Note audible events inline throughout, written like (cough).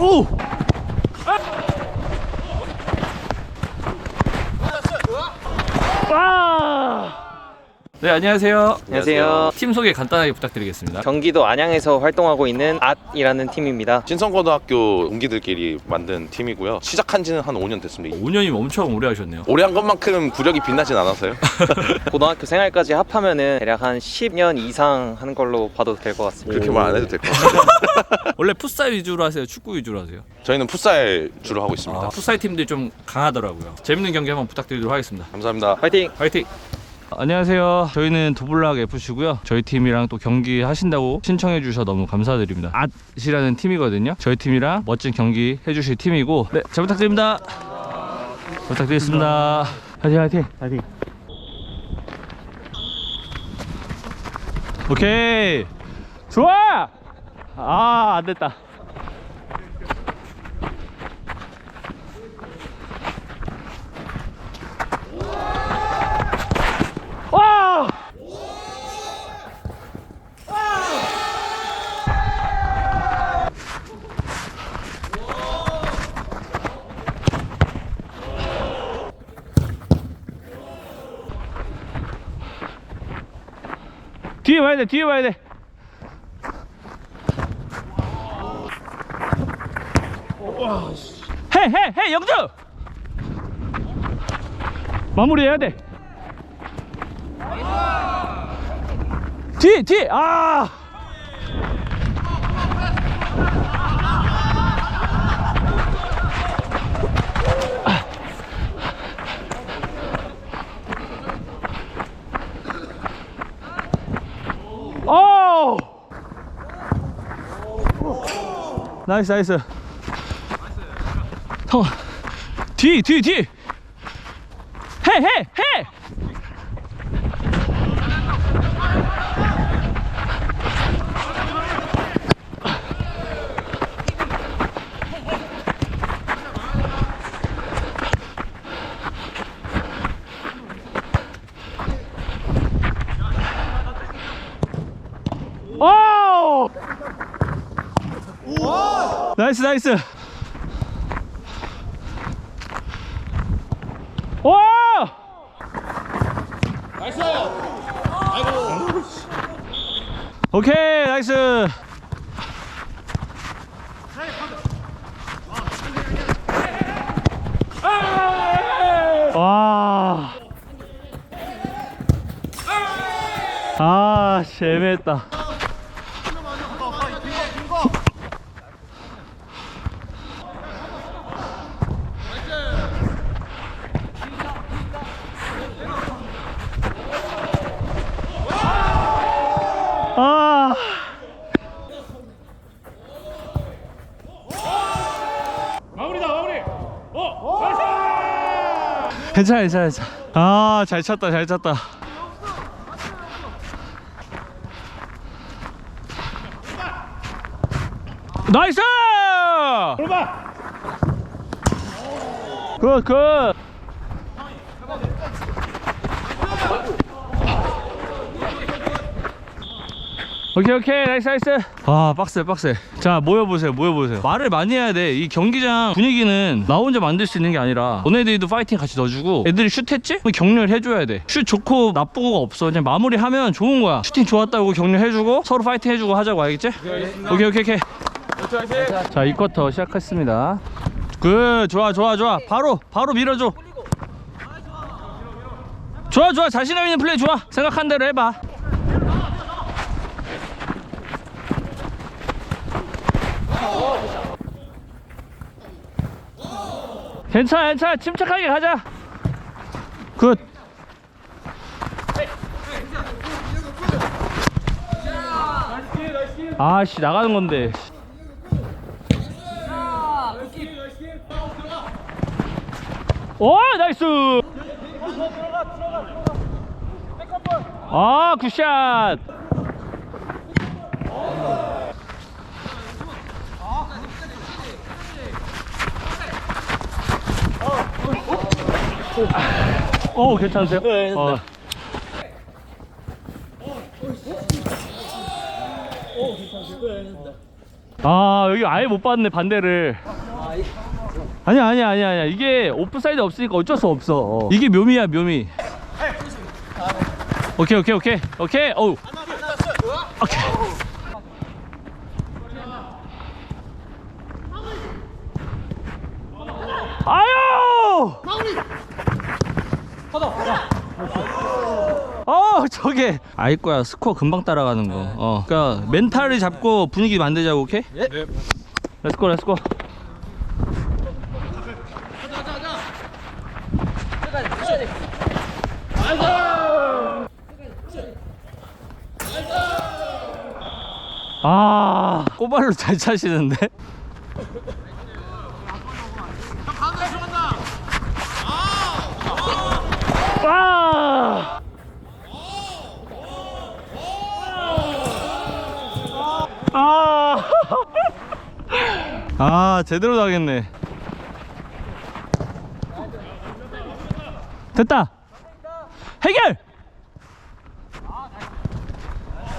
오! 아! 네, 안녕하세요. 안녕하세요. 팀 소개 간단하게 부탁드리겠습니다. 경기도 안양에서 활동하고 있는 앗이라는 팀입니다. 신성고등학교 동기들끼리 만든 팀이고요. 시작한 지는 한 5년 됐습니다. 5년이면 엄청 오래 하셨네요. 오래 한 것만큼 구력이 빛나진 않아서요. (laughs) 고등학교 생활까지 합하면은 대략 한 10년 이상 하는 걸로 봐도 될 것 같습니다. 그렇게 말 안 해도 될 것 같아요. (laughs) 원래 풋살 위주로 하세요? 축구 위주로 하세요? 저희는 풋살 주로 하고 있습니다. 아, 풋살 팀들이 좀 강하더라고요. 재밌는 경기 한번 부탁드리도록 하겠습니다. 감사합니다. 파이팅! 화이팅! 안녕하세요. 저희는 도블락 FC고요. 저희 팀이랑 또 경기 하신다고 신청해 주셔서 너무 감사드립니다. 앗이라는 팀이거든요. 저희 팀이랑 멋진 경기 해 주실 팀이고 네, 잘 부탁드립니다. 부탁드리겠습니다. 화이팅 화이팅. 화이팅. 오케이. 좋아! 아, 안 됐다. 와! 뒤에 봐야 돼, 뒤에 봐야 돼. 해, 영주! 마무리해야 돼. 뒤, 뒤, 아! 나이스, 나이스. 형, 뒤, 뒤, 뒤! 해, 해, 해! 오! 나이스 나이스 와! 나이스! 오케이 나이스 와. 아, 씨, 애매했다. 아. 괜찮아, 괜찮아, 괜찮아. 아, 잘 쳤다, 잘 쳤다. 나이스! 굿, 굿. 오케이 오케이. 나이스 나이스. 아 빡세 빡세. 자 모여보세요 모여보세요. 말을 많이 해야 돼. 이 경기장 분위기는 나 혼자 만들 수 있는 게 아니라 너네들도 파이팅 같이 넣어주고 애들이 슛 했지? 그럼 격려를 해줘야 돼슛 좋고 나쁘고가 없어. 그냥 마무리하면 좋은 거야. 슈팅 좋았다고 격려해주고 서로 파이팅 해주고 하자고 알겠지? 오케이 오케이 오케이. 자 2쿼터 시작했습니다. 그 좋아 좋아 좋아. 바로 바로 밀어줘. 좋아 좋아. 자신감 있는 플레이 좋아. 생각한 대로 해봐 괜찮아 괜찮아. 침착하게 가자. 굿. 아씨 나가는 건데. 오 나이스. 아 굿샷 오 괜찮으세요? 네, 어. 아 여기 아예 못 봤네 반대를. 아니야 아니야 아니야 아니야. 이게 오프사이드 없으니까 어쩔 수 없어. 어. 이게 묘미야 묘미. 오케이 오케이 오케이. 오케이. 어우. 오케이 아유 어 저게. 알 거야. 스코어 금방 따라가는 거 어. 그러니까 멘탈을 잡고 분위기 만들자고 오케이? 네. 렛츠고 렛츠고 아 꼬발로 잘 차시는데 아! 아! 아, 제대로 당했네. 됐다. 해결!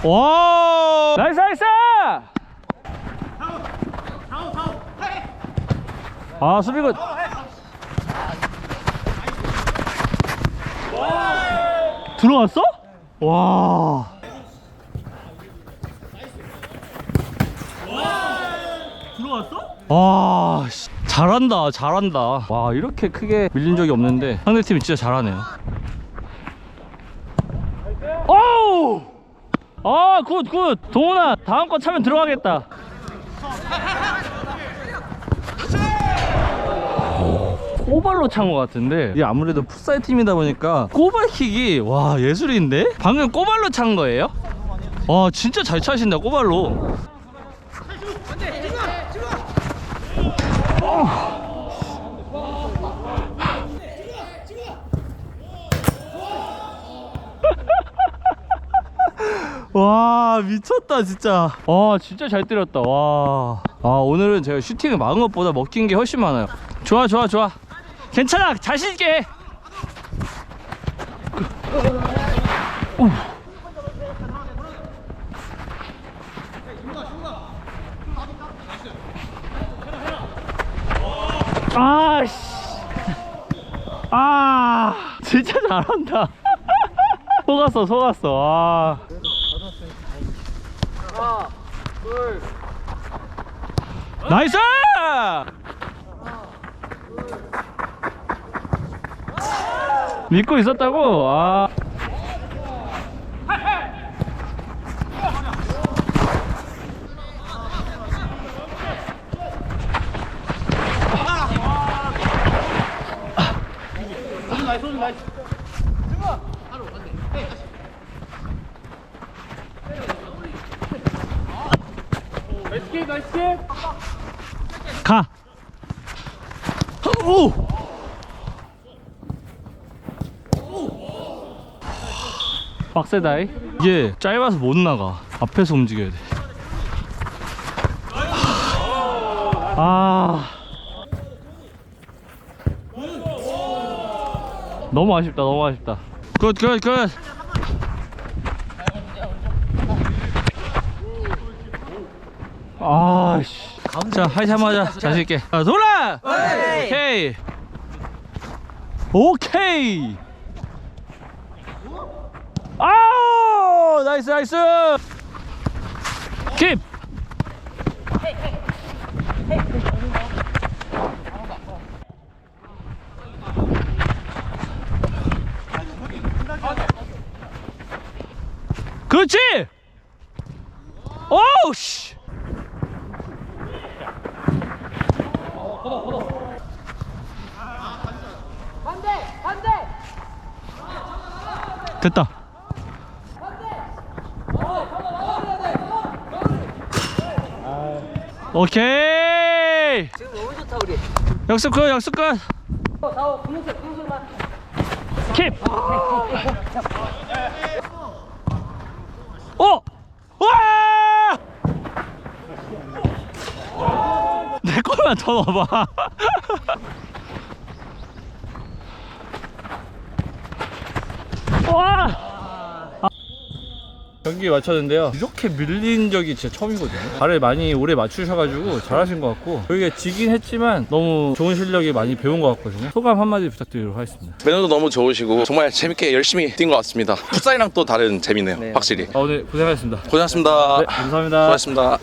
와! 나이스, 나이스! 아, 수비 굿. 들어왔어? 와. 와, 씨, 잘한다, 잘한다. 와, 이렇게 크게 밀린 적이 없는데 상대팀이 진짜 잘하네요. 오우! 아, 굿, 굿. 동훈아, 다음 거 차면 들어가겠다. 꼬발로 찬 것 같은데. 이게 아무래도 풋살 팀이다 보니까 꼬발킥이 와 예술인데? 방금 꼬발로 찬 거예요? 와 진짜 잘 차신다 꼬발로. (laughs) 와 미쳤다 진짜. 와 진짜 잘 때렸다 와. 아, 오늘은 제가 슈팅을 막은 것보다 먹힌 게 훨씬 많아요. 좋아 좋아 좋아 괜찮아 자신 있게. 해 아씨. 아 진짜 잘한다. (laughs) 속았어 속았어. 아. 나이스! 믿고 있었다고? 아. 가. 오. 빡세다이. 이게 짧아서 못 나가. 앞에서 움직여야 돼. 아. 너무 아쉽다. 너무 아쉽다. 굿, 굿, 굿. 아씨. 자, 하자마자 자신 있게. 자, 돌아. 오케이. 오케이. 아우! 나이스 나이스. 킵. 그렇지. 오우 씨. 됐다. 오케이. 지금 너무 좋다 우리. 약속 끝. 나오 분홍색 분홍색만. 킵. 어. 와! 내 거만 더 넣어봐. (laughs) 와! 경기 마쳤는데요. 이렇게 밀린 적이 진짜 처음이거든요. 발을 많이 오래 맞추셔가지고 잘하신 것 같고 저희가 지긴 했지만 너무 좋은 실력이 많이 배운 것 같거든요. 소감 한마디 부탁드리도록 하겠습니다. 매너도 너무 좋으시고 정말 재밌게 열심히 뛴 것 같습니다. 풋살이랑 또 다른 재미네요. 네. 확실히. 아, 오늘 고생하셨습니다. 고생하셨습니다. 네, 감사합니다. 수고하셨습니다.